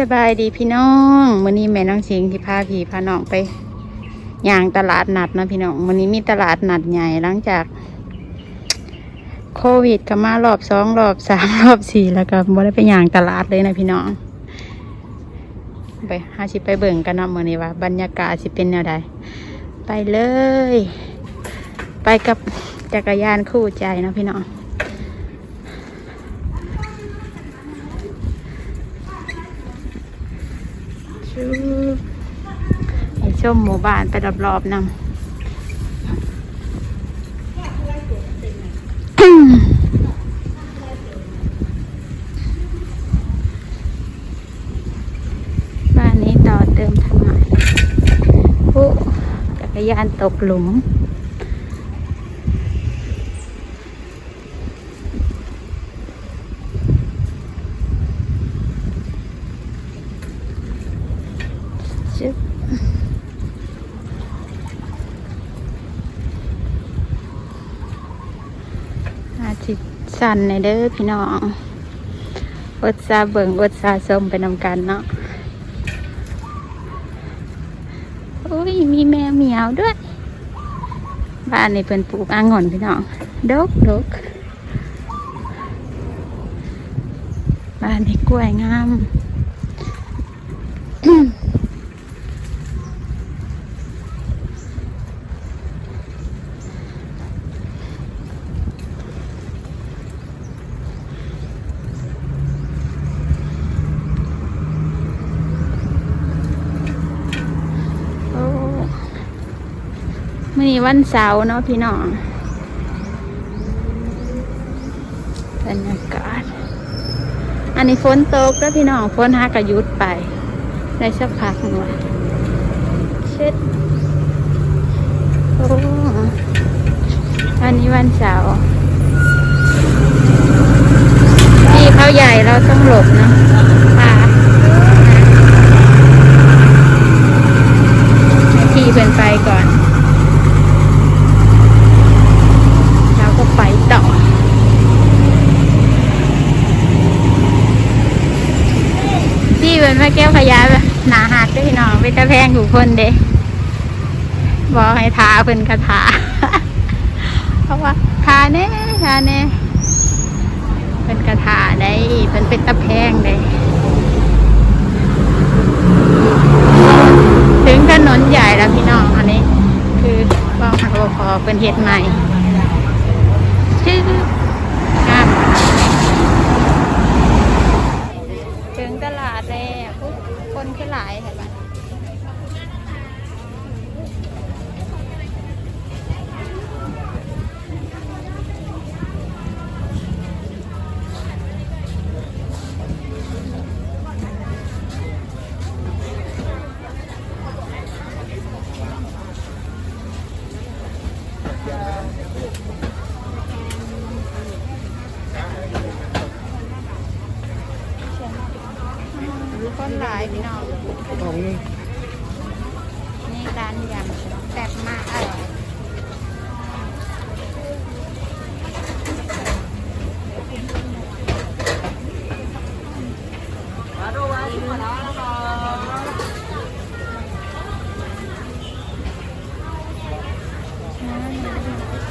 สบายดีพี่น้องมื้อนี้แม่น้องสิงที่พาพี่พาน้องไปย่างตลาดนัดนะพี่น้องมื้อนี้มีตลาดนัดใหญ่หลังจาก โควิดก็มารอบสองรอบสามรอบสี่แล้วก็บ่ได้ไปย่างตลาดเลยนะพี่น้อง ไปหาสิไปเบิ่งกันเนาะมื้อนี้ว่า บรรยากาศสิเป็นแนวใดไปเลย ไปกับจักรยานคู่ใจนะพี่น้อง ชูให้ ชมหมู่บ้านไปรอบๆนำบ้านนี้ต่อเติมทางใหม่ผู้จักรยานตกหลุม ชึบอาันในเด้อพี่น้องอดซาเบิงอดซาสมไปนำกันเนาะโอ้ยมีแมวเหมียวด้วย บ้านนี้เพิ่นปลูกอ่างอนพี่น้องดกดกบ้านนี้กล้วยงาม โอ้ มื่อนี้วันเสาร์เนาะพี่น้องบรรยากาศ อันนี้ฝนตกแล้วพี่น้องฝนหากระยุดไปได้สักพักหนึ่งละเช็ดโอ้อันนี้วันเสาร์พี่เขาใหญ่เราต้องหลบเนาะค่ะพี่เป็นไปก่อน แล้วก็ไปต่อ พี่เป็นมาแก้วขยะแบบหนาหัก ด้วยพี่น้องเป็นตะแพงอยู่คนเด้บอกให้ทาเป็นกระทาเพราะว่าทาเน่ทาเน่เป็นกระทาได้เป็นเป็นตะแพงได้ถึงถนนใหญ่แล้วพี่น้องอันนี้ คือบ้องรพอเป็นเฮ็ดใหม่ชื่อ คนหลายพี่น้อง ของนี่ร้านยำแซ่บมากอร่อย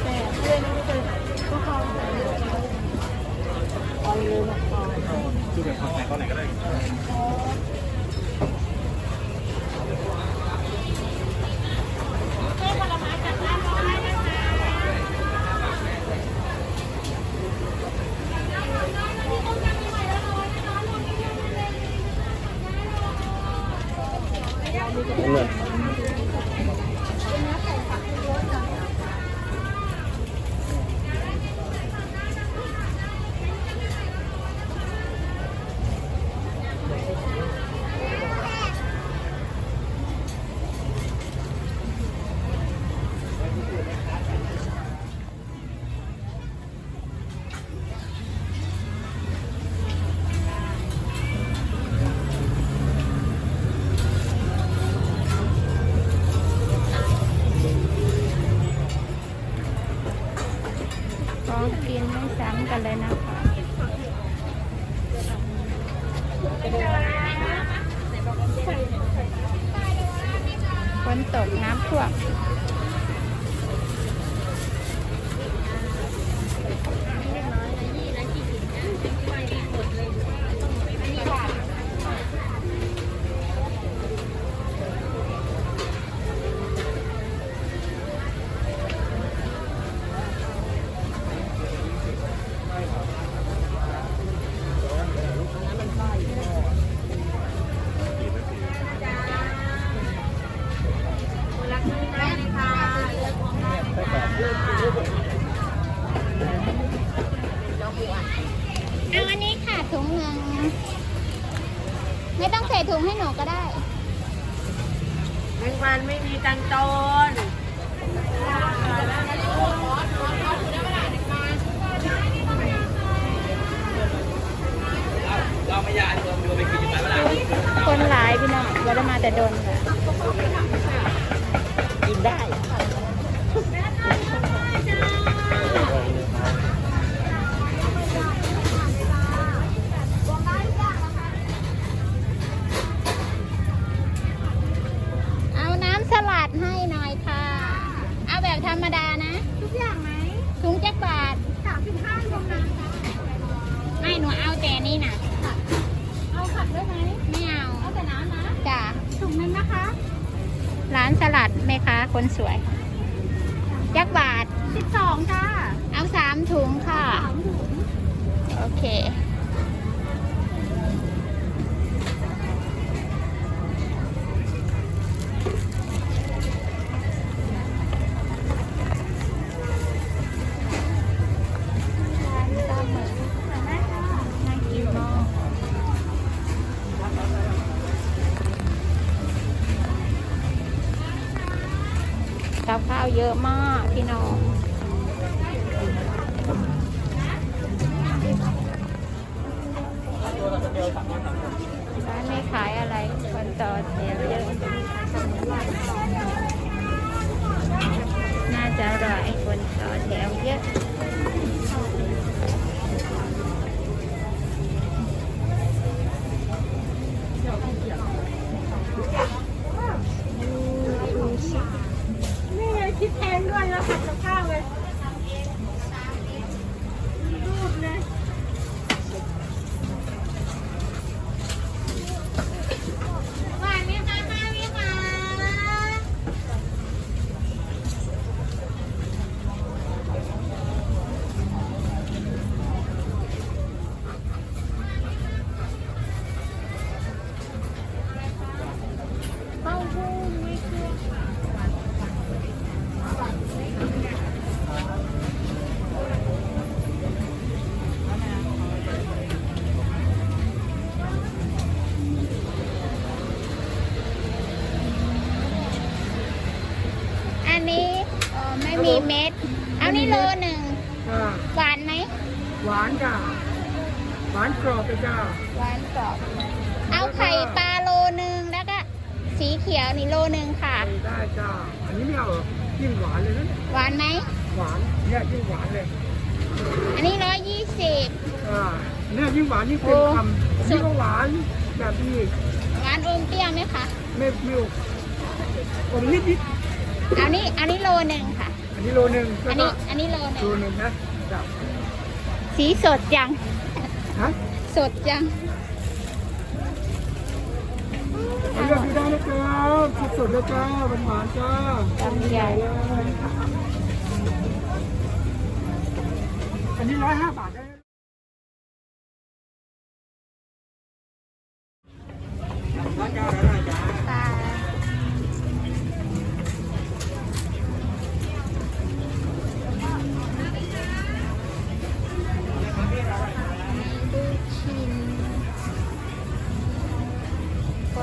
แซ่บ คือแบบของไหนตอนไหนก็ได้ ร้องกินไม่ซ้ำกันเลยนะคะฝนตกน้ำท่วม แต่โดนค่ะกินได้เอาน้ำสลัดให้หน่อยค่ะ เอาแบบธรรมดานะ ทุกอย่างไหมถุงจักรบาทสามสิบห้ารวมน้ำไม่หนูเอาแต่นี่นะเอาผักด้วยไหมไม่เอา เอาแต่น้ำนะจ้ะ ถุงนึงนะคะ ร้านสลัดไหมคะคนสวยจักรบาท สิบสองจ้าเอาสามถุงค่ะ สามถุง โอเค เยอะมากพี่น้อง หวานจ้าหวานกรอบเลยจ้าหวานกรอบ เอาไข่ปลาโลหนึ่งแล้วก็สีเขียวนี่โลหนึ่งค่ะ ได้จ้าอันนี้ไม่เอาเหรอยิ่งหวานเลยนะเนี่ยหวานไหม หวานเนี่ยยิ่งหวานเลยอันนี้ร้อยยี่สิบ อ่าเนี่ยยิ่งหวานยิ่งเต็มคำสุยิ่ด งหวานแบบนี้หวานอมเปรี้ยวไหมคะ ไม่ไม่อมนิดนิดเอานี่อันนี้โลหนึ่งค่ะอันนี้โลหนึ่งอัแล้วนก็นี้ อันนี้โลหนึ่โลงหนึ่งนะจ้า สีสดจังฮะสดจังเอาเลือกดูได้นะจ้าสดๆเลยจ้าหวานๆจ้าลำใหญ่อันนี้ร้อยห้าบาทได้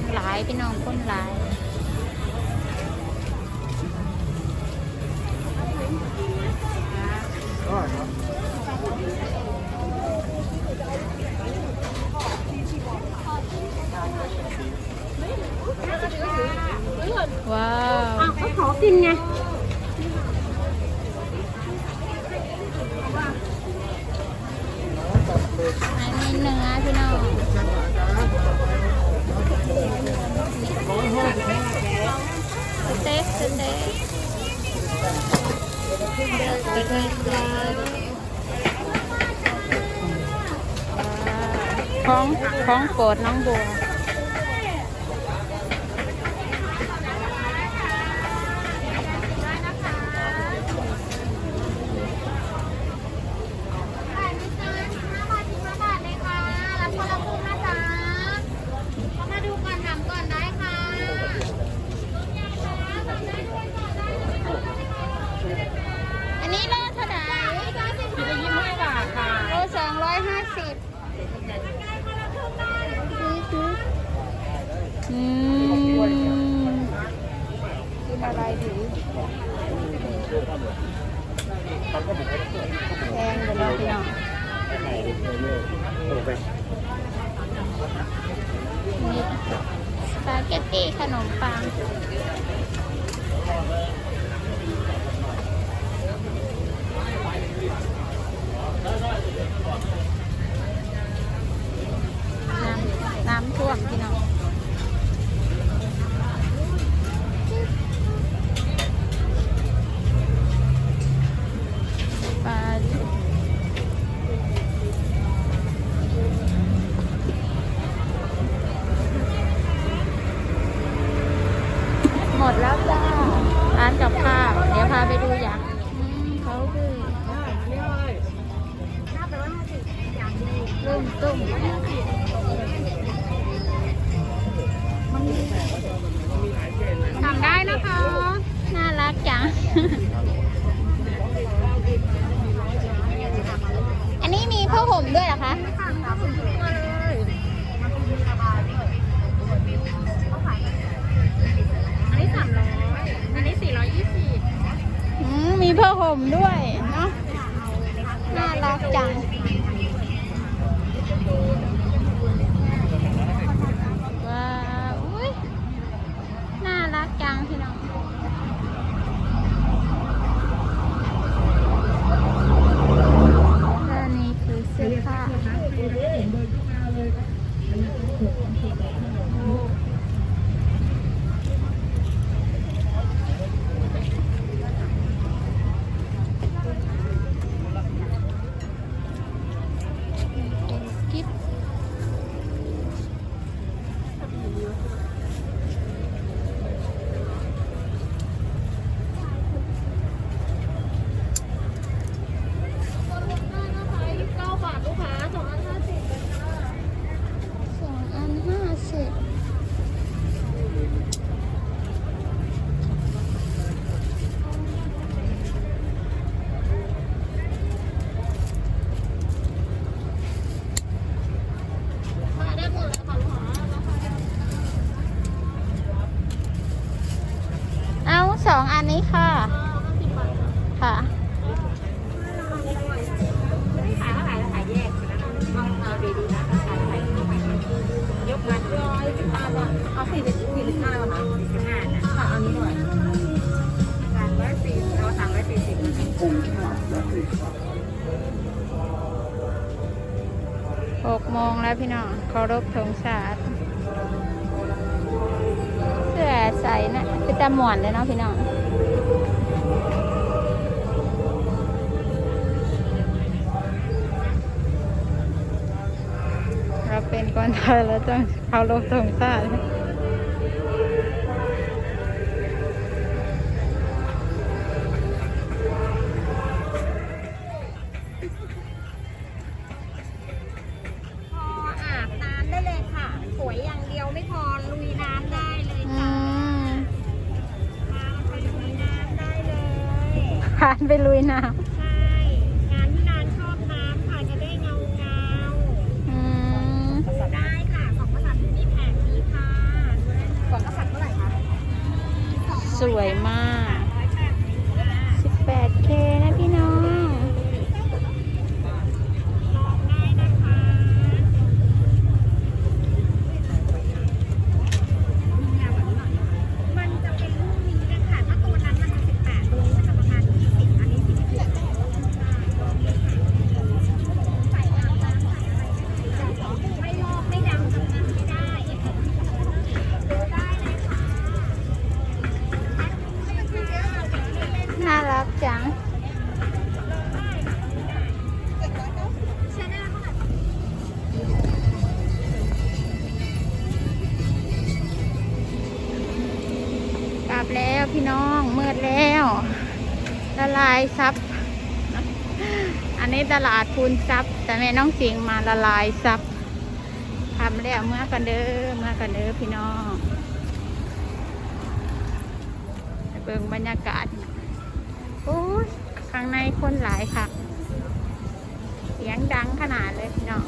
คนหลายพี่น้องคนหลาย ว้าว อ้าวเขาขอกินไง อันนี้เนื้อพี่น้อง กสเต็ก ของของโปรดน้องบัว มาดูก่อนถามก่อนได้ค่ะ อันนี้โลเท่าไหร่ คิดละยี่สิบห้าบาทค่ะ โลสองร้อยห้าสิบอืมกินอะไรดีแพงกว่าเราพี่น้อง นี่ยโอเคสปาเกตตี้ขนมปังน้ำน้ำท่วมพี่น้อง ยกมาร้อยสิบห้าบาทเอาสี่สิบสี่สิบห้าบาทสี่สิบห้านะค่ะเอานี้ด้วยสามร้อยสี่เอาสามร้อยสี่สิบหกโมงแล้วพี่น้องเคารพธงชาติเสื้อใส่นะเป็นตาหมวนเลยเนาะพี่น้อง เราเป็นคนไทยแล้วต้องเคารพธงชาติ สวยมาก ซับ อันนี้ตลาดพูนซับ แต่แม่น้องสิงมาละลายซับทำแล้วเมื่อกันเด้อเมื่อกันเด้อพี่น้องเบิ่งบรรยากาศโอ้ข้างในคนหลายค่ะ เสียงดังขนาดเลยพี่น้อง